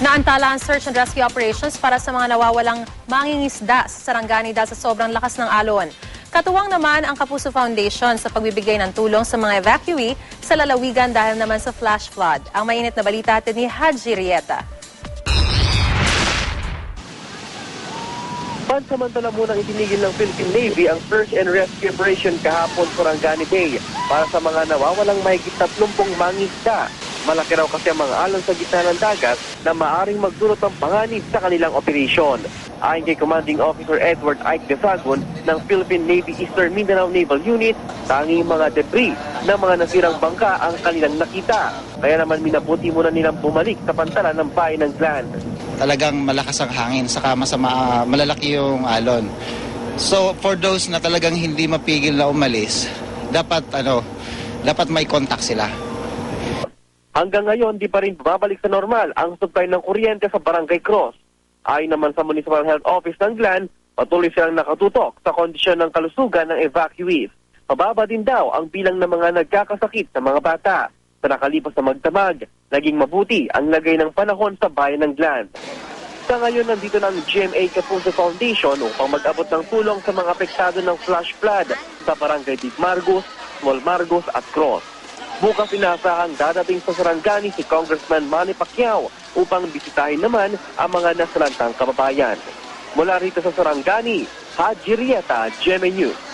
Naantala ang search and rescue operations para sa mga nawawalang mangingisda sa Sarangani dahil sa sobrang lakas ng alon. Katuwang naman ang Kapuso Foundation sa pagbibigay ng tulong sa mga evacuee sa lalawigan dahil naman sa flash flood. Ang mainit na balita atin ni Haji Rieta. Pansamantala munang itinigil ng Philippine Navy ang search and rescue operation kahapon sa Rangani Bay para sa mga nawawalang mahigit 30 mangisda. Malaki raw kasi ang mga alon sa gitna ng dagat na maaring magdulot ng panganib sa kanilang operasyon. Ayon kay Commanding Officer Edward Ike Desagon ng Philippine Navy Eastern Mindanao Naval Unit, tanging mga debris ng mga nasirang bangka ang kanilang nakita. Kaya naman minabuti muna nilang bumalik sa pantalan ng bayan ng Gland. talagang malakas ang hangin saka masama malalaki yung alon. So for those na talagang hindi mapigil na umalis, dapat ano, dapat may contact sila. Hanggang ngayon, di pa rin babalik sa normal ang supply ng kuryente sa Barangay Cross. Ayon naman sa Municipal Health Office ng Glan, patuloy silang nakatutok sa kondisyon ng kalusugan ng evacuees. Mababa din daw ang bilang ng mga nagkakasakit sa mga bata. Sa nakalipas na magdamag, naging mabuti ang lagay ng panahon sa bayan ng Glan. Sa ngayon, nandito ng GMA Kapuso Foundation upang mag-abot ng tulong sa mga apektado ng flash flood sa Barangay Big Margos, Small Margos at Cross. Bukas inaasahan dadating sa Sarangani si Congressman Manny Pacquiao upang bisitahin naman ang mga nasalantang kababayan. Mula rito sa Sarangani, Haji Rieta, GMA News.